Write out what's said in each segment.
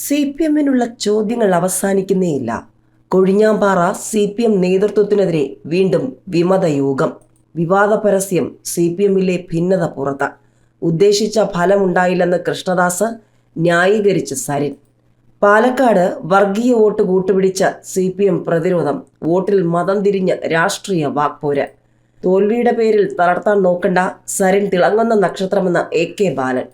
C P എമ്മിനുള്ള ചോദ്യങ്ങൾ അവസാനിക്കുന്നേയില്ല. കൊഴിഞ്ഞാമ്പാറ സി പി എം നേതൃത്വത്തിനെതിരെ വീണ്ടും വിമതയോഗം. വിവാദ പരസ്യം സി പി എമ്മിലെ ഭിന്നത പുറത്ത്. ഉദ്ദേശിച്ച ഫലമുണ്ടായില്ലെന്ന് കൃഷ്ണദാസ് ന്യായീകരിച്ച് സരിൻ. പാലക്കാട് വർഗീയ വോട്ട് കൂട്ടുപിടിച്ച സി പി എം പ്രതിരോധം വോട്ടിൽ മതം തിരിഞ്ഞ് രാഷ്ട്രീയ വാക്പോര്. തോൽവിയുടെ പേരിൽ തളർത്താൻ നോക്കണ്ട സരിൻ തിളങ്ങുന്ന നക്ഷത്രമെന്ന് എ കെ ബാലൻ.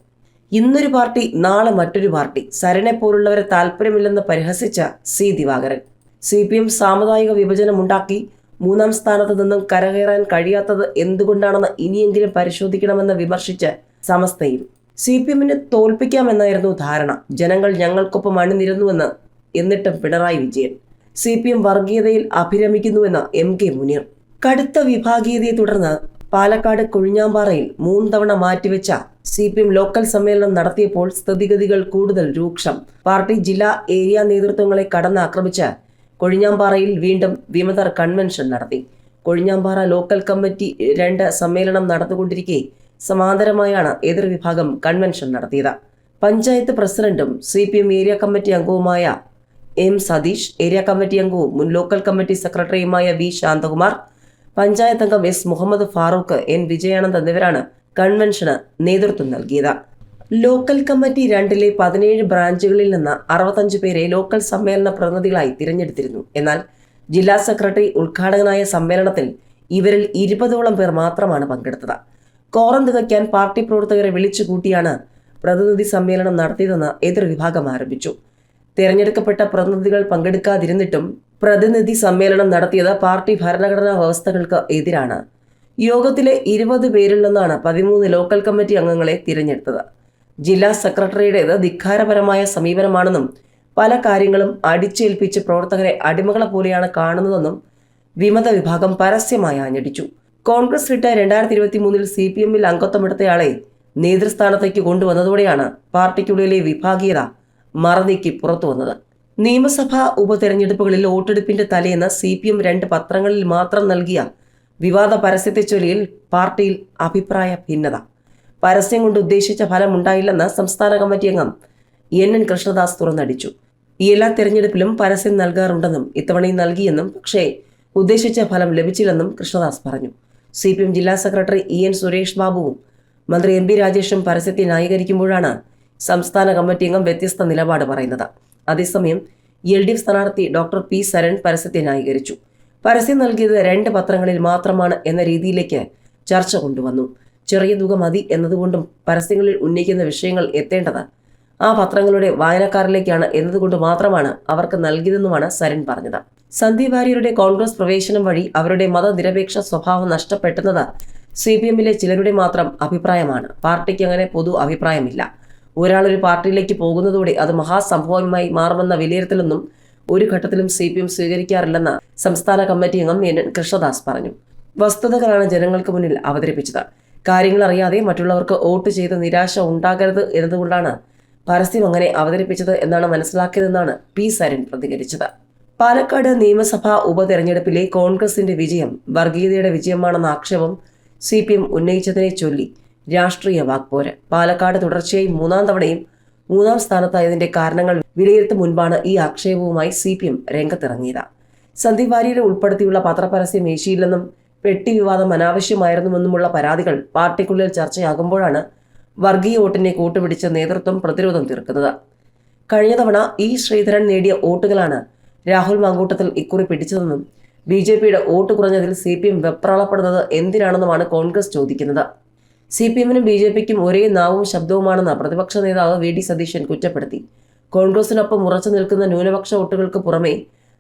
ഇന്നൊരു പാർട്ടി നാളെ മറ്റൊരു പാർട്ടി. സരനെ പോലുള്ളവരെ താല്പര്യമില്ലെന്ന് പരിഹസിച്ച C Divakaran. C P M സാമുദായിക വിഭജനമുണ്ടാക്കി മൂന്നാം സ്ഥാനത്ത് നിന്നും കരകയറാൻ കഴിയാത്തത് എന്തുകൊണ്ടാണെന്ന് ഇനിയെങ്കിലും പരിശോധിക്കണമെന്ന് വിമർശിച്ച് സമസ്തയിൽ സി പി എമ്മിനെ തോൽപ്പിക്കാമെന്നായിരുന്നു ധാരണ. ജനങ്ങൾ ഞങ്ങൾക്കൊപ്പം അണിനിരന്നുവെന്ന് എന്നിട്ടും Pinarayi Vijayan. C P M വർഗീയതയിൽ അഭിരമിക്കുന്നുവെന്ന് എം കെ മുനീർ. കടുത്ത വിഭാഗീയതയെ തുടർന്ന് പാലക്കാട് കൊഴിഞ്ഞാമ്പാറയിൽ മൂന്ന് തവണ മാറ്റിവെച്ച സി പി എം ലോക്കൽ സമ്മേളനം നടത്തിയപ്പോൾ സ്ഥിതിഗതികൾ കൂടുതൽ രൂക്ഷം. പാർട്ടി ജില്ലാ ഏരിയ നേതൃത്വങ്ങളെ കടന്നാക്രമിച്ച് കൊഴിഞ്ഞാമ്പാറയിൽ വീണ്ടും വിമതർ കൺവെൻഷൻ നടത്തി. കൊഴിഞ്ഞാമ്പാറ ലോക്കൽ കമ്മിറ്റി രണ്ട് സമ്മേളനം നടന്നുകൊണ്ടിരിക്കെ സമാന്തരമായാണ് എതിർവിഭാഗം കൺവെൻഷൻ നടത്തിയത്. പഞ്ചായത്ത് പ്രസിഡന്റും C P M area committee അംഗവുമായ എം സതീഷ് ഏരിയ കമ്മിറ്റി അംഗവും മുൻ ലോക്കൽ കമ്മിറ്റി സെക്രട്ടറിയുമായ വി ശാന്തകുമാർ പഞ്ചായത്ത് അംഗം എസ് മുഹമ്മദ് ഫാറൂഖ് എൻ വിജയാനന്ദ് എന്നിവരാണ് കൺവെൻഷന് നേതൃത്വം നൽകിയത്. ലോക്കൽ കമ്മിറ്റി രണ്ടിലെ പതിനേഴ് ബ്രാഞ്ചുകളിൽ നിന്ന് അറുപത്തഞ്ച് പേരെ ലോക്കൽ സമ്മേളന പ്രതിനിധികളായി തിരഞ്ഞെടുത്തിരുന്നു. എന്നാൽ ജില്ലാ സെക്രട്ടറി ഉദ്ഘാടകനായ സമ്മേളനത്തിൽ ഇവരിൽ ഇരുപതോളം പേർ മാത്രമാണ് പങ്കെടുത്തത്. കോറം തികയ്ക്കാൻ പാർട്ടി പ്രവർത്തകരെ വിളിച്ചു കൂട്ടിയാണ് പ്രതിനിധി സമ്മേളനം നടത്തിയതെന്ന് എതിർവിഭാഗം ആരംഭിച്ചു തിരഞ്ഞെടുക്കപ്പെട്ട പ്രതിനിധികൾ പങ്കെടുക്കാതിരുന്നിട്ടും പ്രതിനിധി സമ്മേളനം നടത്തിയത് പാർട്ടി ഭരണഘടനാ വ്യവസ്ഥകൾക്ക് എതിരാണ്. യോഗത്തിലെ ഇരുപത് പേരിൽ നിന്നാണ് പതിമൂന്ന് ലോക്കൽ കമ്മിറ്റി അംഗങ്ങളെ തിരഞ്ഞെടുത്തത്. ജില്ലാ സെക്രട്ടറിയുടേത് ധിക്കാരപരമായ സമീപനമാണെന്നും പല കാര്യങ്ങളും അടിച്ചേൽപ്പിച്ച് പ്രവർത്തകരെ അടിമകളെ പോലെയാണ് കാണുന്നതെന്നും വിമത വിഭാഗം പരസ്യമായി ആഞ്ഞടിച്ചു. കോൺഗ്രസ് വിട്ട രണ്ടായിരത്തി ഇരുപത്തി മൂന്നിൽ സി പി എമ്മിൽ അംഗത്വമെടുത്തയാളെ നേതൃസ്ഥാനത്തേക്ക് കൊണ്ടുവന്നതോടെയാണ് പാർട്ടിക്കുള്ളിലെ വിഭാഗീയത മറനീക്കി പുറത്തു വന്നത് നിയമസഭാ ഉപതെരഞ്ഞെടുപ്പുകളിൽ വോട്ടെടുപ്പിന്റെ തലേന്ന് സി പി എം രണ്ട് പത്രങ്ങളിൽ മാത്രം നൽകിയ വിവാദ പരസ്യത്തെ ചൊല്ലിയിൽ പാർട്ടിയിൽ അഭിപ്രായ ഭിന്നത. പരസ്യം കൊണ്ട് ഉദ്ദേശിച്ച ഫലം ഉണ്ടായില്ലെന്ന് സംസ്ഥാന കമ്മിറ്റി അംഗം എൻ എൻ കൃഷ്ണദാസ് തുറന്നടിച്ചു. എല്ലാ തെരഞ്ഞെടുപ്പിലും പരസ്യം നൽകാറുണ്ടെന്നും ഇത്തവണയും നൽകിയെന്നും പക്ഷേ ഉദ്ദേശിച്ച ഫലം ലഭിച്ചില്ലെന്നും കൃഷ്ണദാസ് പറഞ്ഞു. സി പി എം ജില്ലാ സെക്രട്ടറി ഇ എൻ സുരേഷ് ബാബുവും മന്ത്രി എം പി രാജേഷും പരസ്യത്തെ ന്യായീകരിക്കുമ്പോഴാണ് സംസ്ഥാന കമ്മിറ്റി അംഗം വ്യത്യസ്ത നിലപാട് പറയുന്നത്. അതേസമയം എൽ ഡി എഫ് സ്ഥാനാർത്ഥി ഡോക്ടർ പി സരൺ പരസ്യത്തെ ന്യായീകരിച്ചു. പരസ്യം നൽകിയത് രണ്ട് പത്രങ്ങളിൽ മാത്രമാണ് എന്ന രീതിയിലേക്ക് ചർച്ച കൊണ്ടുവന്നു. ചെറിയ തുക മതി എന്നതുകൊണ്ടും പരസ്യങ്ങളിൽ ഉന്നയിക്കുന്ന വിഷയങ്ങൾ എത്തേണ്ടത് ആ പത്രങ്ങളുടെ വായനക്കാരിലേക്കാണ് എന്നതുകൊണ്ട് മാത്രമാണ് അവർക്ക് നൽകിയതെന്നുമാണ് സരൺ പറഞ്ഞത്. സന്ദീപ് വാര്യരുടെ കോൺഗ്രസ് പ്രവേശനം വഴി അവരുടെ മതനിരപേക്ഷ സ്വഭാവം നഷ്ടപ്പെട്ടെന്നത് സി പി എമ്മിലെ ചിലരുടെ മാത്രം അഭിപ്രായമാണ്. പാർട്ടിക്ക് അങ്ങനെ പൊതു അഭിപ്രായമില്ല. ഒരാളൊരു പാർട്ടിയിലേക്ക് പോകുന്നതോടെ അത് മഹാസംഭവമായി മാറുമെന്ന വിലയിരുത്തലൊന്നും ഒരു ഘട്ടത്തിലും സി പി എം സ്വീകരിക്കാറില്ലെന്ന് സംസ്ഥാന കമ്മിറ്റി അംഗം എൻ കൃഷ്ണദാസ് പറഞ്ഞു. വസ്തുതകളാണ് ജനങ്ങൾക്ക് മുന്നിൽ അവതരിപ്പിച്ചത്. കാര്യങ്ങൾ അറിയാതെ മറ്റുള്ളവർക്ക് വോട്ട് ചെയ്ത് നിരാശ ഉണ്ടാകരുത് എന്നതുകൊണ്ടാണ് പരസ്യം അങ്ങനെ അവതരിപ്പിച്ചത് എന്നാണ് മനസ്സിലാക്കിയതെന്നാണ് പി സരൻ പ്രതികരിച്ചത്. പാലക്കാട് നിയമസഭാ ഉപതെരഞ്ഞെടുപ്പിലെ കോൺഗ്രസിന്റെ വിജയം വർഗീയതയുടെ വിജയമാണെന്ന ആക്ഷേപം സി പി എം ഉന്നയിച്ചതിനെ ചൊല്ലി. രാഷ്ട്രീയ വാക്പോര്. പാലക്കാട് തുടർച്ചയായി മൂന്നാം തവണയും മൂന്നാം സ്ഥാനത്തായതിന്റെ കാരണങ്ങൾ വിലയിരുത്തും മുൻപാണ് ഈ ആക്ഷേപവുമായി സി പി എം രംഗത്തിറങ്ങിയത്. സന്ദീപ് വാര്യരെ ഉൾപ്പെടുത്തിയുള്ള പത്രപരസ്യം ഏശിയില്ലെന്നും പെട്ടി വിവാദം അനാവശ്യമായിരുന്നുവെന്നുമുള്ള പരാതികൾ പാർട്ടിക്കുള്ളിൽ ചർച്ചയാകുമ്പോഴാണ് വർഗീയ വോട്ടിനെ കൂട്ടുപിടിച്ച് നേതൃത്വം പ്രതിരോധം തീർക്കുന്നത്. കഴിഞ്ഞ തവണ ഇ ശ്രീധരൻ നേടിയ വോട്ടുകളാണ് രാഹുൽ മാങ്കൂട്ടത്തിൽ ഇക്കുറി പിടിച്ചതെന്നും ബി ജെ പിയുടെ വോട്ട് കുറഞ്ഞതിൽ സി പി എം വെപ്രാളപ്പെടുന്നത് എന്തിനാണെന്നുമാണ് കോൺഗ്രസ് ചോദിക്കുന്നത്. സി പി എമ്മിനും ബി ജെ പിക്കും ഒരേ നാവും ശബ്ദവുമാണെന്ന് പ്രതിപക്ഷ നേതാവ് വി ഡി സതീശൻ കുറ്റപ്പെടുത്തി. കോൺഗ്രസിനൊപ്പം ഉറച്ചു നിൽക്കുന്ന ന്യൂനപക്ഷ വോട്ടുകൾക്ക് പുറമെ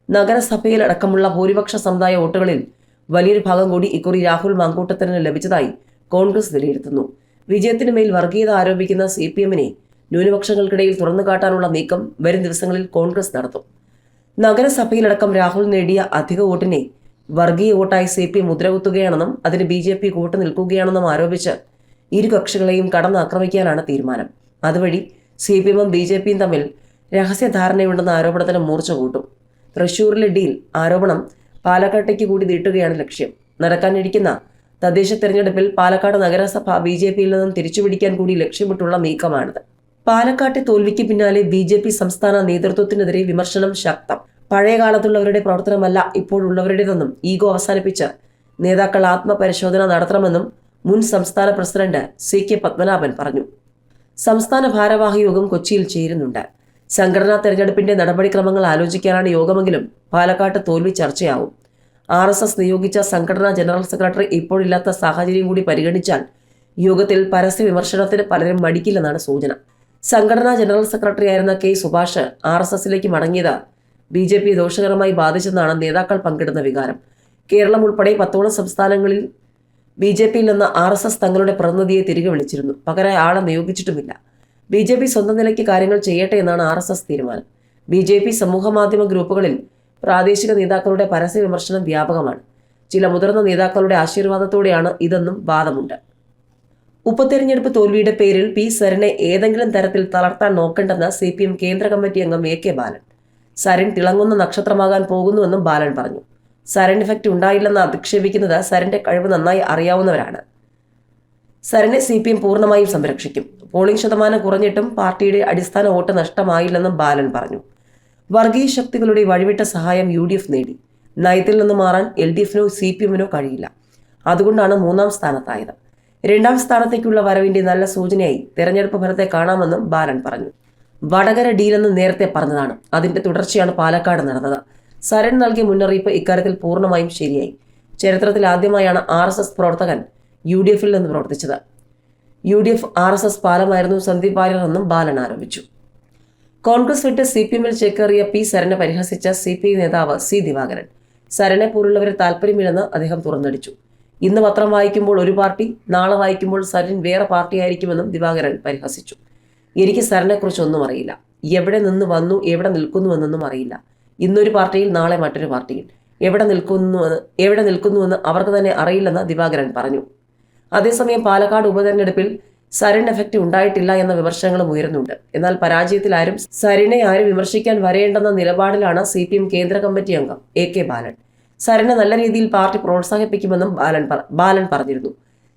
നഗരസഭയിലടക്കമുള്ള ഭൂരിപക്ഷ സമുദായ വോട്ടുകളിൽ വലിയൊരു ഭാഗം കൂടി ഇക്കുറി രാഹുൽ മാങ്കൂട്ടത്തിന് ലഭിച്ചതായി കോൺഗ്രസ് വിലയിരുത്തുന്നു. വിജയത്തിന് മേൽ വർഗീയത ആരോപിക്കുന്ന സി പി എമ്മിനെ ന്യൂനപക്ഷങ്ങൾക്കിടയിൽ തുറന്നു കാട്ടാനുള്ള നീക്കം വരും ദിവസങ്ങളിൽ കോൺഗ്രസ് നടത്തും. നഗരസഭയിലടക്കം രാഹുൽ നേടിയ അധിക വോട്ടിനെ വർഗീയ വോട്ടായി സി പി എം മുദ്രകുത്തുകയാണെന്നും അതിന് ബി ജെ പി കൂട്ടു നിൽക്കുകയാണെന്നും ആരോപിച്ച് ഇരു കക്ഷികളെയും കടന്നാക്രമിക്കാനാണ് തീരുമാനം. അതുവഴി സി പി എമ്മും ബി ജെ പിയും തമ്മിൽ രഹസ്യധാരണയുണ്ടെന്ന ആരോപണത്തിന് മൂർച്ച കൂട്ടും. തൃശൂരിലെ ഡീൽ ആരോപണം പാലക്കാട്ടേക്ക് കൂടി നീട്ടുകയാണ് ലക്ഷ്യം. നടക്കാനിരിക്കുന്ന തദ്ദേശ തെരഞ്ഞെടുപ്പിൽ പാലക്കാട് നഗരസഭ ബി ജെ പിയിൽ നിന്നും തിരിച്ചുപിടിക്കാൻ കൂടി ലക്ഷ്യമിട്ടുള്ള നീക്കമാണിത്. പാലക്കാട്ടെ തോൽവിക്ക് പിന്നാലെ ബി ജെ പി സംസ്ഥാന നേതൃത്വത്തിനെതിരെ വിമർശനം ശക്തം. പഴയ കാലത്തുള്ളവരുടെ പ്രവർത്തനമല്ല ഇപ്പോഴുള്ളവരുടേതെന്നും ഈഗോ അവസാനിപ്പിച്ച് നേതാക്കൾ ആത്മപരിശോധന നടത്തണമെന്നും മുൻ സംസ്ഥാന പ്രസിഡന്റ് സി കെ പത്മനാഭൻ പറഞ്ഞു. സംസ്ഥാന ഭാരവാഹി യോഗം കൊച്ചിയിൽ ചേരുന്നുണ്ട്. സംഘടനാ തെരഞ്ഞെടുപ്പിന്റെ നടപടിക്രമങ്ങൾ ആലോചിക്കാനാണ് യോഗമെങ്കിലും പാലക്കാട്ട് തോൽവി ചർച്ചയാവും. ആർ എസ് എസ് നിയോഗിച്ച സംഘടനാ ജനറൽ സെക്രട്ടറി ഇപ്പോഴില്ലാത്ത സാഹചര്യം കൂടി പരിഗണിച്ചാൽ യോഗത്തിൽ പരസ്യ വിമർശനത്തിന് പലരും മടിക്കില്ലെന്നാണ് സൂചന. സംഘടനാ ജനറൽ സെക്രട്ടറിയായിരുന്ന കെ സുഭാഷ് ആർ എസ് എസിലേക്ക് മടങ്ങിയത് ബി ജെ പി ദോഷകരമായി ബാധിച്ചെന്നാണ് നേതാക്കൾ പങ്കിടുന്ന വികാരം. കേരളം ഉൾപ്പെടെ പത്തോളം സംസ്ഥാനങ്ങളിൽ ബി ജെ പിയിൽ നിന്ന് ആർ എസ് എസ് തങ്ങളുടെ പ്രതിനിധിയെ തിരികെ വിളിച്ചിരുന്നു. പകരം ആളെ നിയോഗിച്ചിട്ടുമില്ല. ബി ജെ പി സ്വന്തം നിലയ്ക്ക് കാര്യങ്ങൾ ചെയ്യട്ടെ എന്നാണ് ആർ എസ് എസ് തീരുമാനം. ബി ജെ പി സമൂഹമാധ്യമ ഗ്രൂപ്പുകളിൽ പ്രാദേശിക നേതാക്കളുടെ പരസ്യ വിമർശനം വ്യാപകമാണ്. ചില മുതിർന്ന നേതാക്കളുടെ ആശീർവാദത്തോടെയാണ് ഇതെന്നും വാദമുണ്ട്. ഉപതെരഞ്ഞെടുപ്പ് തോൽവിയുടെ പേരിൽ പി സരനെ ഏതെങ്കിലും തരത്തിൽ തളർത്താൻ നോക്കണ്ടെന്ന് സി പി എം കേന്ദ്ര കമ്മിറ്റി അംഗം എ കെ ബാലൻ. സരൻ തിളങ്ങുന്ന നക്ഷത്രമാകാൻ പോകുന്നുവെന്നും ബാലൻ പറഞ്ഞു. സരൺ ഇഫക്റ്റ് ഉണ്ടായില്ലെന്ന് അധിക്ഷേപിക്കുന്നത് സരന്റെ കഴിവ് നന്നായി അറിയാവുന്നവരാണ്. സരനെ സി പി എം പൂർണമായും സംരക്ഷിക്കും. പോളിംഗ് ശതമാനം കുറഞ്ഞിട്ടും പാർട്ടിയുടെ അടിസ്ഥാന വോട്ട് നഷ്ടമായില്ലെന്നും ബാലൻ പറഞ്ഞു. വർഗീയ ശക്തികളുടെ വഴിവിട്ട സഹായം യു ഡി എഫ് നേടി. നയത്തിൽ നിന്ന് മാറാൻ എൽ ഡി എഫിനോ സി പി എമ്മിനോ കഴിയില്ല. അതുകൊണ്ടാണ് മൂന്നാം സ്ഥാനത്തായത്. രണ്ടാം സ്ഥാനത്തേക്കുള്ള വരവിന്റെ നല്ല സൂചനയായി തെരഞ്ഞെടുപ്പ് ഫലത്തെ കാണാമെന്നും ബാലൻ പറഞ്ഞു. വടകര ഡീലെന്ന് നേരത്തെ പറഞ്ഞതാണ്. അതിന്റെ തുടർച്ചയാണ് പാലക്കാട് നടന്നത്. സരൺ നൽകിയ മുന്നറിയിപ്പ് ഇക്കാര്യത്തിൽ പൂർണമായും ശരിയായി. ചരിത്രത്തിൽ ആദ്യമായാണ് ആർ എസ് എസ് പ്രവർത്തകൻ യു ഡി എഫിൽ നിന്ന് പ്രവർത്തിച്ചത്. U D F R S S പാലമായിരുന്നു Sandeep Warrier എന്നും ബാലൻ ആരോപിച്ചു. കോൺഗ്രസ് വിട്ട് സി പി എമ്മിൽ ചേക്കേറിയ പി സരനെ പരിഹസിച്ച സി പി ഐ നേതാവ് സി ദിവാകരൻ. സരനെ പോലുള്ളവരെ താല്പര്യമില്ലെന്ന് അദ്ദേഹം തുറന്നടിച്ചു. ഇന്ന് പത്രം വായിക്കുമ്പോൾ ഒരു പാർട്ടി നാളെ വായിക്കുമ്പോൾ സരൻ വേറെ പാർട്ടിയായിരിക്കുമെന്നും ദിവാകരൻ പരിഹസിച്ചു. എനിക്ക് സരനെക്കുറിച്ചൊന്നും അറിയില്ല. എവിടെ നിന്ന് വന്നു എവിടെ നിൽക്കുന്നുവെന്നൊന്നും അറിയില്ല. ഇന്നൊരു പാർട്ടിയിൽ നാളെ മറ്റൊരു പാർട്ടിയിൽ. എവിടെ നിൽക്കുന്നുവെന്ന് എവിടെ നിൽക്കുന്നുവെന്ന് അവർക്ക് തന്നെ അറിയില്ലെന്ന് ദിവാകരൻ പറഞ്ഞു. അതേസമയം പാലക്കാട് ഉപതെരഞ്ഞെടുപ്പിൽ സരൺ എഫക്റ്റ് ഉണ്ടായിട്ടില്ല എന്ന വിമർശനങ്ങളും ഉയരുന്നുണ്ട്. എന്നാൽ പരാജയത്തിൽ ആരും സരിനെ ആരും വിമർശിക്കാൻ വരേണ്ടെന്ന നിലപാടിലാണ് സി പി എം കേന്ദ്ര കമ്മിറ്റി അംഗം എ കെ ബാലൻ. സരനെ നല്ല രീതിയിൽ പാർട്ടി പ്രോത്സാഹിപ്പിക്കുമെന്നും ബാലൻ ബാലൻ പറഞ്ഞിരുന്നു.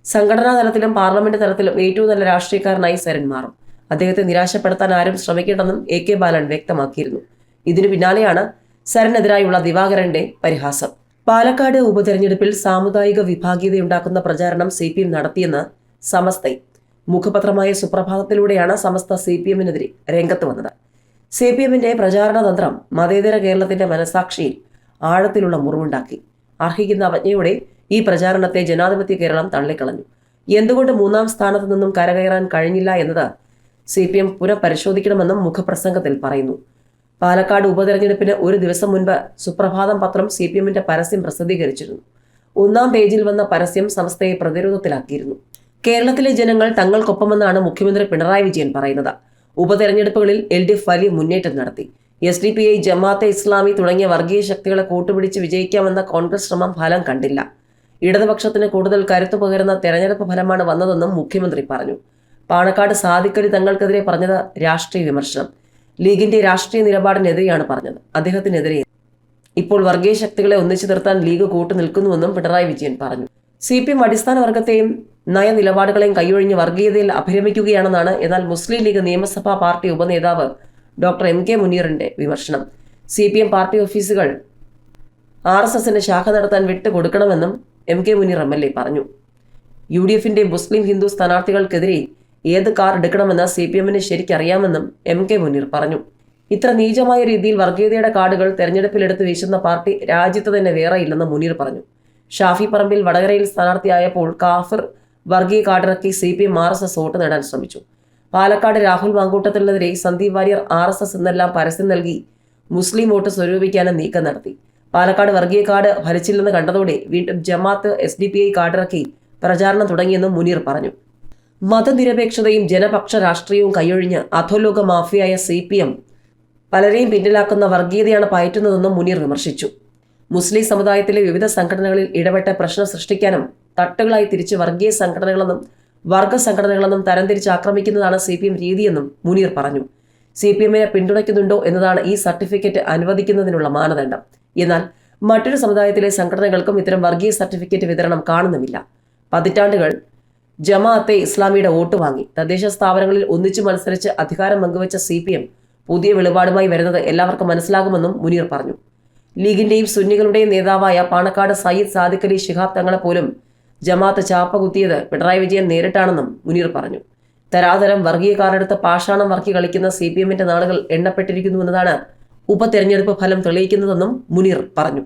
സംഘടനാ തലത്തിലും പാർലമെന്റ് തലത്തിലും ഏറ്റവും നല്ല രാഷ്ട്രീയക്കാരനായി സരൺ മാറും. അദ്ദേഹത്തെ നിരാശപ്പെടുത്താൻ ആരും ശ്രമിക്കേണ്ടെന്നും എ കെ ബാലൻ വ്യക്തമാക്കിയിരുന്നു. ഇതിനു പിന്നാലെയാണ് സരനെതിരായുള്ള ദിവാകരന്റെ പരിഹാസം. പാലക്കാട് ഉപതെരഞ്ഞെടുപ്പിൽ സാമുദായിക വിഭാഗീയതയുണ്ടാക്കുന്ന പ്രചാരണം സി പി എം നടത്തിയെന്ന് സമസ്ത മുഖപത്രമായ സുപ്രഭാതത്തിലൂടെയാണ് സമസ്ത സി പി എമ്മിനെതിരെ രംഗത്ത് വന്നത്. സി പി എമ്മിന്റെ പ്രചാരണ തന്ത്രം മതേതര കേരളത്തിന്റെ മനസാക്ഷിയിൽ ആഴത്തിലുള്ള മുറിവുണ്ടാക്കി. അർഹിക്കുന്ന അവജ്ഞയോടെ ഈ പ്രചാരണത്തെ ജനാധിപത്യ കേരളം തള്ളിക്കളഞ്ഞു. എന്തുകൊണ്ട് മൂന്നാം സ്ഥാനത്ത് നിന്നും കരകയറാൻ കഴിഞ്ഞില്ല എന്നത് സി പി എം പുനഃപരിശോധിക്കണമെന്നും മുഖപ്രസംഗത്തിൽ പറയുന്നു. പാലക്കാട് ഉപതെരഞ്ഞെടുപ്പിന് ഒരു ദിവസം മുൻപ് സുപ്രഭാതം പത്രം സി പി എമ്മിന്റെ പരസ്യം പ്രസിദ്ധീകരിച്ചിരുന്നു. ഒന്നാം പേജിൽ വന്ന പരസ്യം സംസ്ഥയെ പ്രതിരോധത്തിലാക്കിയിരുന്നു. കേരളത്തിലെ ജനങ്ങൾ തങ്ങൾക്കൊപ്പമെന്നാണ് മുഖ്യമന്ത്രി പിണറായി വിജയൻ പറയുന്നത്. ഉപതെരഞ്ഞെടുപ്പുകളിൽ എൽ ഡി എഫ് വലിയ മുന്നേറ്റം നടത്തി. S D P I Jamaat-e Islami തുടങ്ങിയ വർഗീയ ശക്തികളെ കൂട്ടുപിടിച്ച് വിജയിക്കാമെന്ന കോൺഗ്രസ് ശ്രമം ഫലം കണ്ടില്ല. ഇടതുപക്ഷത്തിന് കൂടുതൽ കരുത്തു പകരുന്ന തെരഞ്ഞെടുപ്പ് ഫലമാണ് വന്നതെന്നും മുഖ്യമന്ത്രി പറഞ്ഞു. പാണക്കാട് സാധിക്കലി തങ്ങൾക്കെതിരെ പറഞ്ഞത് രാഷ്ട്രീയ വിമർശനം. ലീഗിന്റെ രാഷ്ട്രീയ നിലപാടിനെതിരെയാണ് പറഞ്ഞത്. അദ്ദേഹത്തിനെതിരെ ഇപ്പോൾ വർഗീയ ശക്തികളെ ഒന്നിച്ചു നിർത്താൻ ലീഗ് കൂട്ടു നിൽക്കുന്നുവെന്നും പിണറായി വിജയൻ പറഞ്ഞു. സി പി എം അടിസ്ഥാന വർഗത്തെയും നയനിലപാടുകളെയും കൈയൊഴിഞ്ഞ് വർഗീയതയിൽ അഭിരമിക്കുകയാണെന്നാണ് എന്നാൽ മുസ്ലിം ലീഗ് നിയമസഭാ പാർട്ടി ഉപനേതാവ് ഡോക്ടർ എം കെ മുനീറിന്റെ വിമർശനം. സി പി എം പാർട്ടി ഓഫീസുകൾ ആർ എസ് എസിന്റെ ശാഖ നടത്താൻ വിട്ടുകൊടുക്കണമെന്നും M K Muneer M L A പറഞ്ഞു. യു ഡി എഫിന്റെ മുസ്ലിം ഹിന്ദു സ്ഥാനാർത്ഥികൾക്കെതിരെ ഏത് കാർ എടുക്കണമെന്ന് സി പി എമ്മിന് ശരിക്കറിയാമെന്നും എം കെ മുനീർ പറഞ്ഞു. ഇത്ര നീചമായ രീതിയിൽ വർഗീയതയുടെ കാർഡുകൾ തെരഞ്ഞെടുപ്പിലെടുത്ത് വീശുന്ന പാർട്ടി രാജ്യത്ത് തന്നെ വേറെയില്ലെന്ന് മുനീർ പറഞ്ഞു. ഷാഫി പറമ്പിൽ വടകരയിൽ സ്ഥാനാർത്ഥിയായപ്പോൾ കാഫിർ വർഗീയ കാർഡിറക്കി C P M R S S vote നേടാൻ ശ്രമിച്ചു. Palakkad Rahul മാങ്കൂട്ടത്തിനെതിരെ Sandeep Warrier R S S എന്നെല്ലാം പരസ്യം നൽകി മുസ്ലിം വോട്ട് സ്വരൂപിക്കാനും നീക്കം നടത്തി. പാലക്കാട് വർഗീയ കാർഡ് ഭരിച്ചില്ലെന്ന് കണ്ടതോടെ വീണ്ടും Jamaat S D P I കാർഡിറക്കി പ്രചാരണം തുടങ്ങിയെന്നും മുനീർ പറഞ്ഞു. മതനിരപേക്ഷതയും ജനപക്ഷ രാഷ്ട്രീയവും കൈയൊഴിഞ്ഞ് അധോലോക മാഫിയായ സി പി എം പലരെയും പിന്നിലാക്കുന്ന വർഗീയതയാണ് പയറ്റുന്നതെന്നും മുനീർ വിമർശിച്ചു. മുസ്ലിം സമുദായത്തിലെ വിവിധ സംഘടനകളിൽ ഇടപെട്ട് പ്രശ്നം സൃഷ്ടിക്കാനും തട്ടുകളായി തിരിച്ച് വർഗീയ സംഘടനകളെന്നും വർഗ സംഘടനകളെന്നും തരംതിരിച്ച് ആക്രമിക്കുന്നതാണ് സി പി എം രീതിയെന്നും മുനീർ പറഞ്ഞു. സി പി എമ്മിനെ പിന്തുണയ്ക്കുന്നുണ്ടോ എന്നതാണ് ഈ സർട്ടിഫിക്കറ്റ് അനുവദിക്കുന്നതിനുള്ള മാനദണ്ഡം. എന്നാൽ മറ്റൊരു സമുദായത്തിലെ സംഘടനകൾക്കും ഇത്തരം വർഗീയ സർട്ടിഫിക്കറ്റ് വിതരണം കാണുന്നുമില്ല. പതിറ്റാണ്ടുകൾ ജമാഅത്തെ ഇസ്ലാമിയുടെ വോട്ട് വാങ്ങി. തദ്ദേശ സ്ഥാപനങ്ങളിൽ ഒന്നിച്ചു മത്സരിച്ച് അധികാരം പങ്കുവച്ച സി പി എം പുതിയ വെളിപാടുമായി വരുന്നത് എല്ലാവർക്കും മനസ്സിലാകുമെന്നും മുനീർ പറഞ്ഞു. ലീഗിന്റെയും സുന്നികളുടെയും നേതാവായ പാണക്കാട് സയ്യിദ് സാദിഖ് അലി ശിഹാബ് തങ്ങളെ പോലും ജമാഅത്ത് ചാപ്പ കുത്തിയത് പിണറായി വിജയൻ നേരിട്ടാണെന്നും മുനീർ പറഞ്ഞു. തരാതരം വർഗീയക്കാരെടുത്ത് പാഷാണം വർക്കി കളിക്കുന്ന സി പി എമ്മിന്റെ നാളുകൾ എണ്ണപ്പെട്ടിരിക്കുന്നുവെന്നതാണ് ഉപതെരഞ്ഞെടുപ്പ് ഫലം തെളിയിക്കുന്നതെന്നും മുനീർ പറഞ്ഞു.